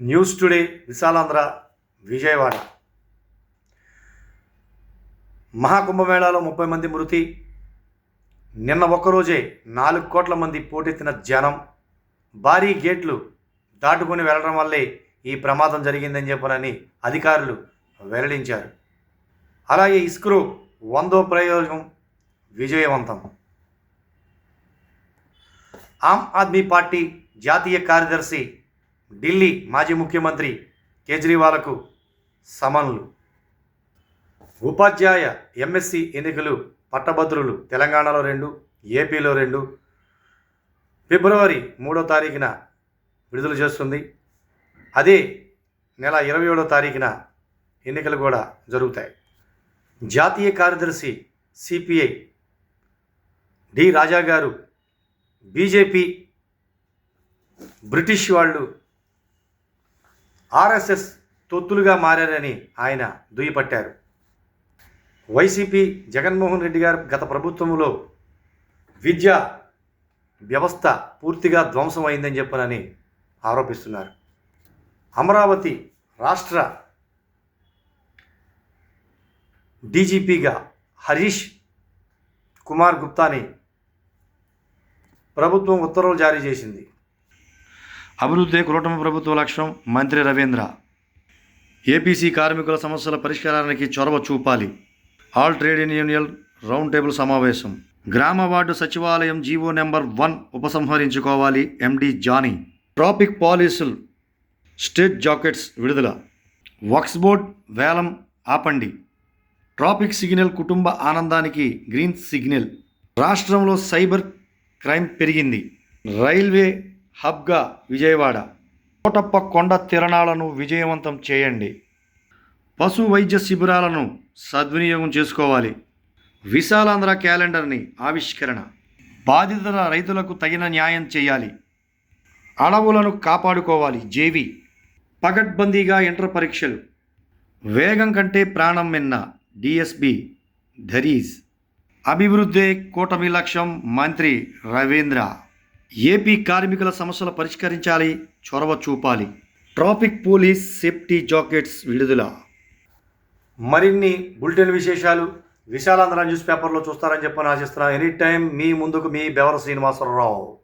News today Visalaandhra Vijayawada. మహాకుంభమేళాలో ముప్పై మంది మృతి. నిన్న ఒక్కరోజే నాలుగు కోట్ల మంది పోటెత్తిన జనం. భారీ గేట్లు దాటుకొని వెళ్ళడం వల్లే ఈ ప్రమాదం జరిగిందని చెప్పనని అధికారులు వెల్లడించారు. అలాగే ఇస్క్రో వందో ప్రయోగం విజయవంతం. ఆమ్ ఆద్మీ పార్టీ జాతీయ కార్యదర్శి ఢిల్లీ మాజీ ముఖ్యమంత్రి కేజ్రీవాల్కు సమన్లు. ఉపాధ్యాయ ఎంఎస్సి ఎన్నికలు పట్టభద్రులు తెలంగాణలో రెండు ఏపీలో రెండు. ఫిబ్రవరి మూడో తారీఖున విడుదల చేస్తుంది. అదే నెల ఇరవై ఏడో తారీఖున ఎన్నికలు కూడా జరుగుతాయి. జాతీయ కార్యదర్శి CPI D Raja garu BJP British వాళ్ళు ఆర్ఎస్ఎస్ తొత్తులుగా మారారని ఆయన దుయ్యపట్టారు. వైసీపీ జగన్మోహన్ రెడ్డి గారు గత ప్రభుత్వంలో విద్యా వ్యవస్థ పూర్తిగా ధ్వంసమైందని చెప్పనని ఆరోపిస్తున్నారు. అమరావతి రాష్ట్ర డీజీపీగా హరీష్ కుమార్ గుప్తాని ప్రభుత్వం ఉత్తర్వులు జారీ చేసింది. అభివృద్ధి కూటమి ప్రభుత్వ లక్ష్యం మంత్రి రవీంద్ర. ఏపీసీ కార్మికుల సమస్యల పరిష్కారానికి చొరవ చూపాలి. All trade union round table సమావేశం. గ్రామ వార్డు సచివాలయం జీవో నెంబర్ వన్ ఉపసంహరించుకోవాలి ఎండి జానీ. ట్రాఫిక్ పాలసీలు స్టేట్ జాకెట్స్ విడుదల. వక్స్ బోర్డ్ వేలం ఆపండి. ట్రాఫిక్ సిగ్నల్ కుటుంబ ఆనందానికి గ్రీన్ సిగ్నల్. రాష్ట్రంలో సైబర్ క్రైమ్ పెరిగింది. రైల్వే హబ్గా విజయవాడ. కోటప్ప కొండ తిరణాలను విజయవంతం చేయండి. పశు వైద్య శిబిరాలను సద్వినియోగం చేసుకోవాలి. విశాలాంధ్ర క్యాలెండర్ని ఆవిష్కరణ. బాధితుల రైతులకు తగిన న్యాయం చేయాలి. అడవులను కాపాడుకోవాలి జేవి. పగడ్బందీగా ఇంటర్ పరీక్షలు. వేగం కంటే ప్రాణం మిన్న డిఎస్బి ధరీజ్. అభివృద్ధే కూటమి లక్ష్యం మంత్రి రవీంద్ర. ఏపీ కార్మికుల సమస్యలు పరిష్కరించాలి చొరవ చూపాలి. ట్రాఫిక్ పోలీస్ సేఫ్టీ జాకెట్స్ విడుదల. మరిన్ని బులెటిన్ విశేషాలు విశాలాంధ్ర న్యూస్ పేపర్లో చూస్తారని చెప్పని ఆశిస్తున్నాను ఎనీ టైం మీ ముందుకు మీ బెవర శ్రీనివాసరావు.